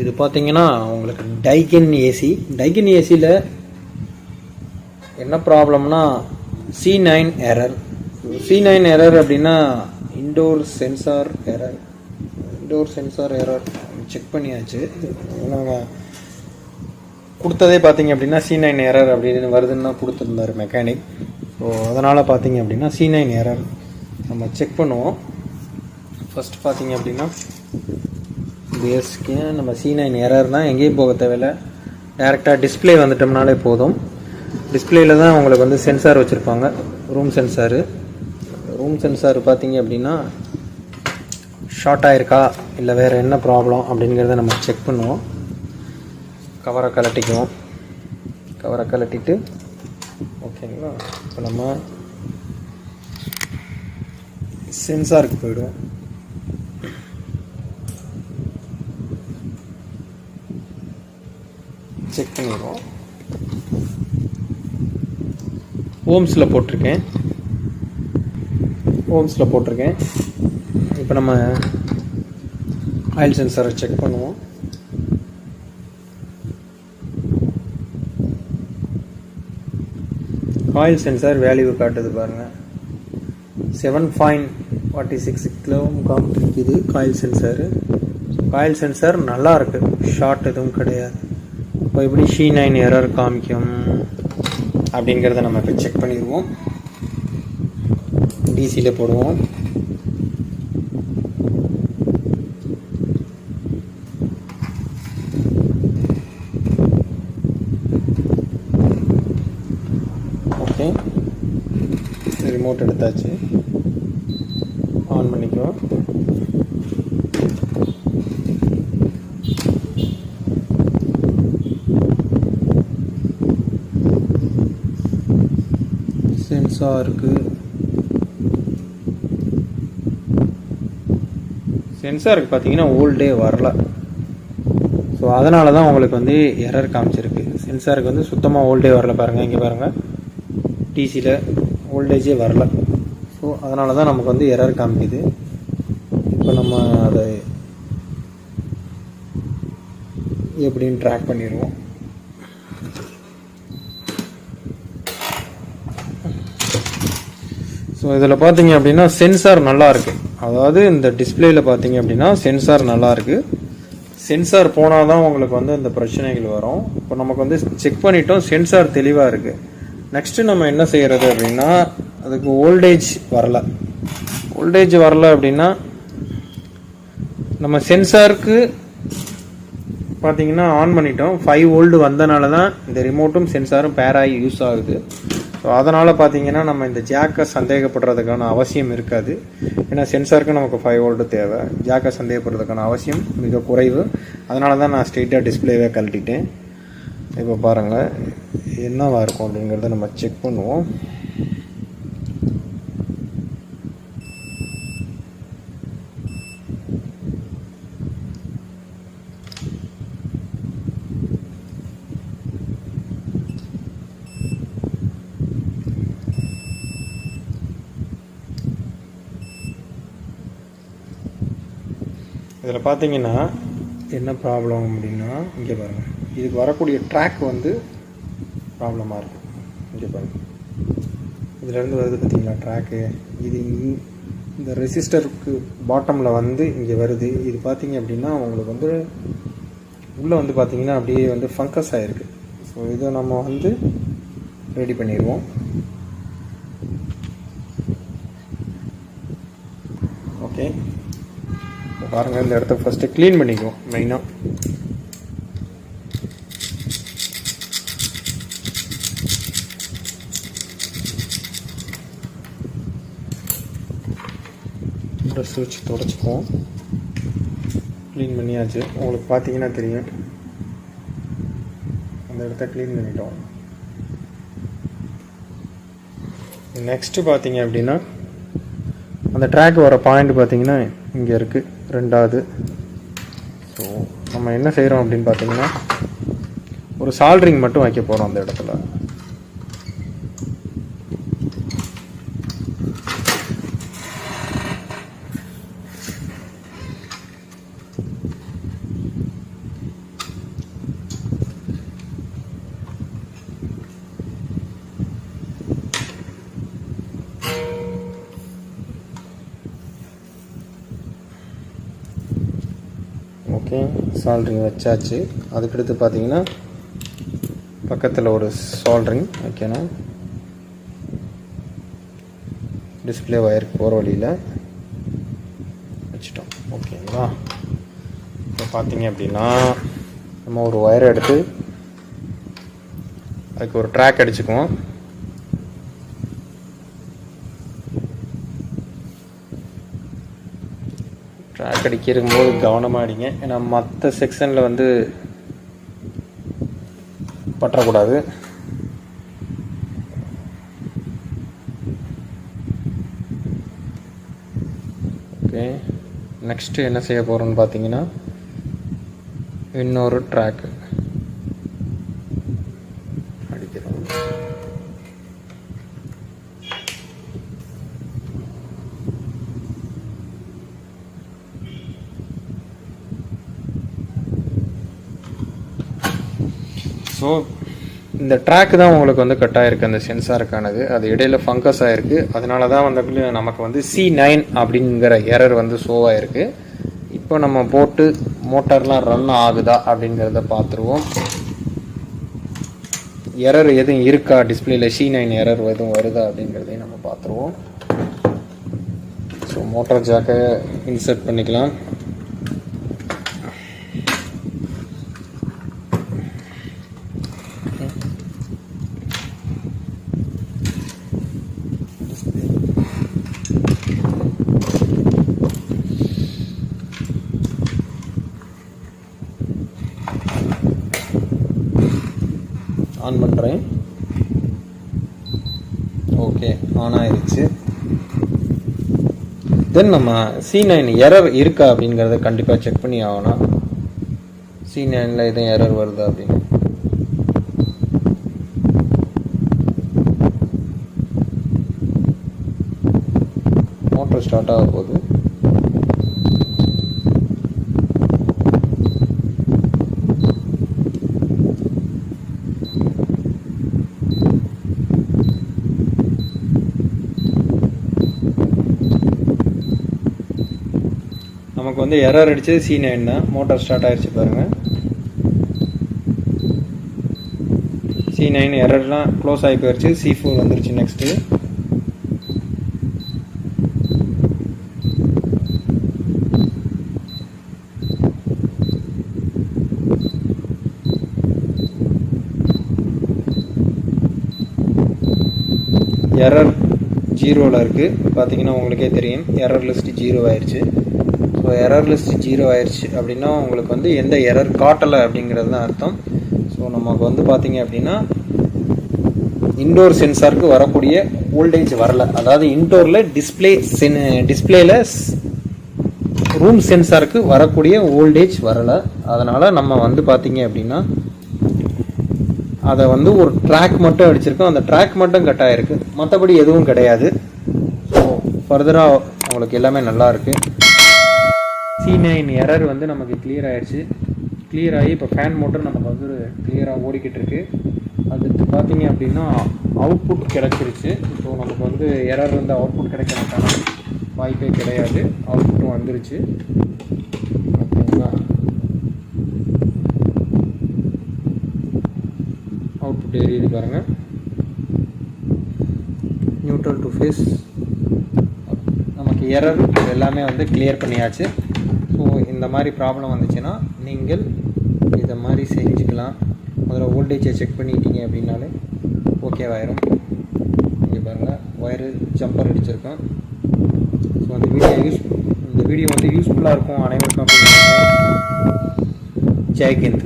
இது பார்த்தீங்கன்னா உங்களுக்கு டைகன் ஏசி டைகன் ஏசியில் என்ன ப்ராப்ளம்னா C nine error C nine error அப்படின்னா indoor sensor error indoor sensor error check பண்ணியாச்சு. நாங்கள் கொடுத்ததே பார்த்தீங்க அப்படின்னா சி நைன் எரர் அப்படின்னு வருதுன்னு தான் கொடுத்துருந்தாரு மெக்கானிக் ஸோ அதனால் பார்த்தீங்க அப்படின்னா சி நைன் எரர் நம்ம செக் பண்ணுவோம். ஃபஸ்ட் பார்த்தீங்க அப்படின்னா பேஸ்க்கு நம்ம சி நைன் எரர்னால் எங்கேயும் போக தேவையில்லை. டேரெக்டாக டிஸ்ப்ளே வந்துட்டோம்னாலே போதும். டிஸ்பிளேயில் தான் உங்களுக்கு வந்து சென்சார் வச்சுருப்பாங்க. ரூம் சென்சாரு ரூம் சென்சார் பார்த்தீங்க அப்படின்னா ஷார்ட் ஆகிருக்கா இல்லை வேறு என்ன ப்ராப்ளம் அப்படிங்கிறத நம்ம செக் பண்ணுவோம். கவரை கலட்டிக்குவோம் கவரை கலட்டிட்டு ஓகேங்களா இப்போ நம்ம சென்சாருக்கு போயிடுவோம். செக் பண்ணிடுவோம் ஓம்ஸில் போட்டிருக்கேன் ஓம்ஸில் போட்டிருக்கேன் இப்போ நம்ம ஆயில் சென்சாரை செக் பண்ணுவோம் ஆயில் சென்சார் வேல்யூ காட்டுது பாருங்கள் seven point forty six kilo காமிக்குது காயில் சென்சாரு காயில் சென்சார் நல்லா இருக்கு ஷார்ட் எதுவும் கிடையாது இப்போ எப்படி ஷீ நைன் எரர் காமிக்கும் அப்படிங்கிறத நம்ம இப்போ செக் பண்ணிடுவோம். டிசியில் போடுவோம். ஓகே ரிமோட் எடுத்தாச்சு ஆன் பண்ணிக்குவோம் சென்சாருக்கு சென்சாருக்கு பார்த்தீங்கன்னா ஓல்டே வரல. ஸோ அதனால தான் உங்களுக்கு வந்து எரர் காமிச்சிருக்கு. சென்சாருக்கு வந்து சுத்தமாக ஓல்டே வரல பாருங்கள் இங்கே பாருங்கள் டிசியில் ஓல்டேஜே வரல. ஸோ அதனால தான் நமக்கு வந்து எரர் காமிக்குது. இப்போ நம்ம அதை எப்படின்னு ட்ராக் பண்ணிடுவோம். இதில் பார்த்தீங்க அப்படின்னா சென்சார் நல்லா இருக்கு அதாவது இந்த டிஸ்பிளேல பார்த்தீங்க அப்படின்னா சென்சார் நல்லா இருக்கு சென்சார் போனால் தான் உங்களுக்கு வந்து இந்த பிரச்சனைகள் வரும். இப்போ நமக்கு வந்து செக் பண்ணிட்டோம் சென்சார் தெளிவாக இருக்கு. நெக்ஸ்ட்டு நம்ம என்ன செய்கிறது அப்படின்னா அதுக்கு ஓல்டேஜ் வரல. ஓல்டேஜ் வரல அப்படின்னா நம்ம சென்சாருக்கு பார்த்தீங்கன்னா ஆன் பண்ணிட்டோம். ஃபைவ் ஓல்டு வந்தனால தான் இந்த ரிமோட்டும் சென்சாரும் பேராகி யூஸ் ஆகுது. ஸோ அதனால் பார்த்தீங்கன்னா நம்ம இந்த ஜாக்கை சந்தேகப்படுறதுக்கான அவசியம் இருக்காது. ஏன்னா சென்சாருக்கு நமக்கு ஃபைவ் வோல்ட்டு தேவை. ஜாக்கை சந்தேகப்படுறதுக்கான அவசியம் மிக குறைவு. அதனால தான் நான் ஸ்ட்ரெயிட்டாக டிஸ்பிளேவே கழட்டிட்டேன். இப்போ பாருங்கள் என்னவாக இருக்கும் அப்படிங்கிறத நம்ம செக் பண்ணுவோம். இதில் பார்த்தீங்கன்னா என்ன ப்ராப்ளம் அப்படின்னா இங்கே பாருங்கள் இதுக்கு வரக்கூடிய ட்ராக் வந்து ப்ராப்ளமாக இருக்குது இங்கே பாருங்கள் இதுலேருந்து வருது பார்த்தீங்களா ட்ராக்கு இது இந்த ரெசிஸ்டருக்கு பாட்டமில் வந்து இங்கே வருது. இது பார்த்தீங்க அப்படின்னா உங்களுக்கு வந்து உள்ளே வந்து பார்த்தீங்கன்னா அப்படியே வந்து ஃபங்கஸ் ஆகிருக்கு ஸோ இதை நம்ம வந்து ரெடி பண்ணிடுவோம். ஓகே பாருங்கள் இந்த இடத்த ஃபஸ்ட்டு க்ளீன் பண்ணிக்குவோம் மெயினாக ப்ரெஷ் வச்சு தொடச்சிக்குவோம். க்ளீன் பண்ணியாச்சு. உங்களுக்கு பார்த்தீங்கன்னா தெரியும். அந்த இடத்த க்ளீன் பண்ணிட்டோம். நெக்ஸ்ட்டு பார்த்தீங்க அப்படின்னா அந்த ட்ராக் வர பாயிண்ட் பார்த்தீங்கன்னா இங்கே இருக்குது ரெண்டாவது. ஸோ நம்ம என்ன செய்கிறோம் அப்படின்னு பார்த்தீங்கன்னா ஒரு சால்ட்ரிங் மட்டும் வைக்க போகிறோம் அந்த இடத்துல. ஓகே சால்ட்ரிங் வச்சாச்சு. அதுக்கடுத்து பார்த்தீங்கன்னா பக்கத்தில் ஒரு சால்ட்ரிங் ஓகேண்ணா டிஸ்பிளே ஒயருக்கு போகிற வழியில் வச்சிட்டோம். ஓகேங்களா இப்போ பார்த்தீங்க அப்படின்னா நம்ம ஒரு ஒயரை எடுத்து அதுக்கு ஒரு ட்ராக் அடிச்சுக்குவோம். ட்ராக் அடிக்கும் கவனமாக அடிங்க. ஏன்னா மற்ற செக்ஷனில் வந்து பற்றக்கூடாது. ஓகே நெக்ஸ்ட்டு என்ன செய்ய போகிறோன்னு பார்த்தீங்கன்னா இன்னொரு ட்ராக்கு ஸோ இந்த ட்ராக் தான் உங்களுக்கு வந்து கட்டாயிருக்கு அந்த சென்சாருக்கானது அது இடையில ஃபங்கஸ் ஆயிருக்கு. அதனால தான் வந்து நமக்கு வந்து சி நைன் அப்படிங்கிற எரர் வந்து ஷோ ஆயிருக்கு. இப்போ நம்ம போட்டு மோட்டார்லாம் ரன் ஆகுதா அப்படிங்கிறத பார்த்துருவோம். எரர் எதுவும் இருக்கா? டிஸ்பிளேல சி நைன் எரர் எதுவும் வருதா அப்படிங்கிறதையும் நம்ம பார்த்துருவோம். ஸோ மோட்டார் ஜாக்கை இன்சர்ட் பண்ணிக்கலாம் ஆன் பண்ணுறேன் ஓகே ஆன் ஆயிருச்சு. தென் நம்ம சி நைன் எரர் இருக்கா அப்படிங்கிறத கண்டிப்பாக செக் பண்ணி ஆகணும். சி நைனில் எதுவும் எரர் வருதா அப்படின்னு. மோட்டர் ஸ்டார்ட் ஆக போகுது நமக்கு வந்து எரர் அடிச்சது சி நைன் தான். மோட்டார் ஸ்டார்ட் ஆயிடுச்சு பாருங்க. சி நைன் எரர்லாம் க்ளோஸ் ஆகி போயிடுச்சு சி ஃபோர் வந்துருச்சு நெக்ஸ்ட்டு எரர் ஜீரோவில் இருக்குது பார்த்தீங்கன்னா உங்களுக்கே தெரியும். எரர் லிஸ்ட் ஜீரோ ஆயிடுச்சு உங்கள் எரர் லிஸ்ட் ஜீரோ ஆயிடுச்சு அப்படின்னா உங்களுக்கு வந்து எந்த எரர் காட்டலை அப்படிங்கிறது தான் அர்த்தம். ஸோ நமக்கு வந்து பார்த்தீங்க அப்படின்னா இன்டோர் சென்சாருக்கு வரக்கூடிய வோல்டேஜ் வரல. அதாவது இன்டோரில் டிஸ்பிளே சென் டிஸ்பிளேல ரூம் சென்சாருக்கு வரக்கூடிய வோல்டேஜ் வரலை. அதனால் நம்ம வந்து பார்த்தீங்க அப்படின்னா அதை வந்து ஒரு ட்ராக் மட்டும் அடிச்சிருக்கோம். அந்த ட்ராக் மட்டும் கட் ஆகிருக்கு மற்றபடி எதுவும் கிடையாது. ஸோ ஃபர்தராக உங்களுக்கு எல்லாமே நல்லா இருக்குது சி நைன் எரர் வந்து நமக்கு கிளியர் ஆகிடுச்சு கிளியர் ஆகி இப்போ ஃபேன் மோட்டர் நமக்கு வந்து கிளியராக ஓடிக்கிட்டு இருக்கு. அதுக்கு பார்த்தீங்க அப்படின்னா அவுட்புட் கிடைச்சிருச்சு. ஸோ நமக்கு வந்து எரர் வந்து அவுட்புட் கிடைக்கிறதுக்கான வாய்ப்பே கிடையாது. அவுட்புட்டும் வந்துருச்சு. ஓகேங்களா? அவுட்புட் எரியுது பாருங்க. நியூட்ரல் டு ஃபேஸ் நமக்கு எரர் எல்லாமே வந்து கிளியர் பண்ணியாச்சு. இந்த மாதிரி ப்ராப்ளம் வந்துச்சுன்னா நீங்கள் இதை மாதிரி செஞ்சுக்கலாம். முதல்ல வோல்டேஜை செக் பண்ணிட்டீங்க அப்படின்னாலே ஓகேவாயிரும் இங்கே பாருங்கள் ஒயரு ஜம்பர் அடிச்சிருக்கோம். ஸோ அந்த வீடியோ யூஸ் இந்த வீடியோ வந்து யூஸ்ஃபுல்லாக இருக்கும் அனைவருக்கும் அப்படின்னு நினைக்கிறேன்.